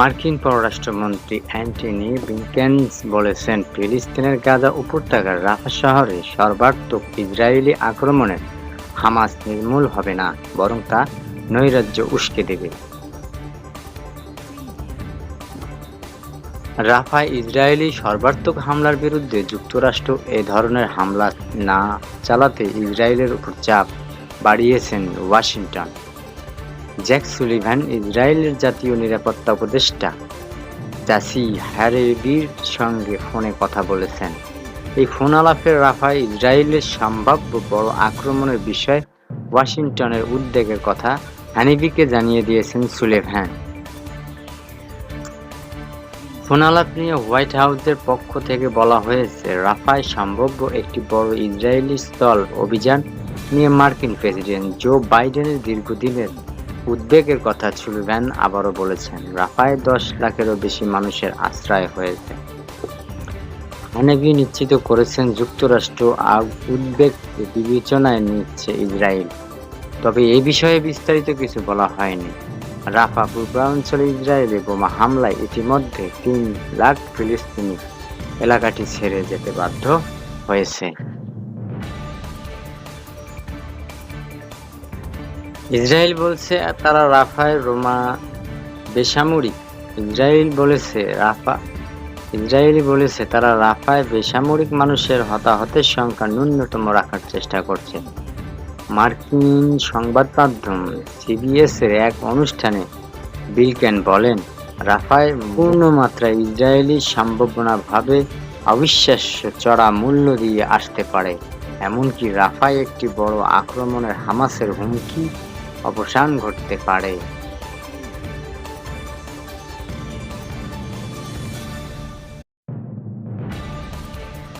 মার্কিন পররাষ্ট্রমন্ত্রী অ্যান্টনি ব্লিংকেন্স বলেছেন, ফিলিস্তিনের গাজা উপত্যকার রাফা শহরে সর্বাত্মক ইসরায়েলি আক্রমণের হামাস নির্মূল হবে না, বরং তা নৈরাজ্য উস্কে দেবে। রাফায় ইসরায়েলি সর্বাত্মক হামলার বিরুদ্ধে যুক্তরাষ্ট্র এ ধরনের হামলা না চালাতে ইসরায়েলের উপর চাপ বাড়িয়েছেন ওয়াশিংটন। জ্যাক সুলিভান ইসরায়েলের জাতীয় নিরাপত্তা উপদেষ্টা। জাসি হ্যারেবির সঙ্গে ফোনে কথা বলেছেন। এই ফোন আলাপে রাফায় ইসরায়েলের সম্ভাব্য বড় আক্রমণের বিষয়ে ওয়াশিংটনের উদ্বেগের কথা হানিবিকে জানিয়ে দিয়েছেন সুলেভান। ফোন আলাপ নিয়ে হোয়াইট হাউসের পক্ষ থেকে বলা হয়েছে, রাফায় সম্ভাব্য একটি বড় ইসরায়েলি স্থল অভিযান নিয়ে মার্কিন প্রেসিডেন্ট জো বাইডেনের দীর্ঘদিনের উদ্বেগের কথা সুলিভান আবারও বলেছেন, রাফায় দশ লাখেরও বেশি মানুষের আশ্রয় হয়েছে। হানেবি নিশ্চিত করেছেন যুক্তরাষ্ট্র আর উদ্বেগ বিবেচনায় নিচ্ছে ইসরায়েল। তবে এই বিষয়ে বিস্তারিত কিছু বলা হয়নি। রাফা পূর্বাঞ্চলে ইসরায়েলে বোমা হামলায় ইতিমধ্যে তিন লাখ ফিলিস্তিনি এলাকাটি ছেড়ে যেতে বাধ্য হয়েছে। ইসরায়েল বলছে, তারা রাফায় রোমা বেসামরিক। ইসরায়েল বলেছে, রাফা। ইসরায়েলি বলেছে, তারা রাফায় বেসামরিক মানুষের হতাহতের সংখ্যা ন্যূনতম রাখার চেষ্টা করছে। মার্কিন সংবাদ মাধ্যম সিবিএস এর এক অনুষ্ঠানে বিলকেন বলেন, রাফায় পূর্ণ মাত্রায় ইসরায়েলি সম্ভাবনাভাবে অবিশ্বাস্য চড়া মূল্য দিয়ে আসতে পারে। এমনকি রাফায় একটি বড় আক্রমণের হামাসের হুমকি অবসান ঘটতে পারে।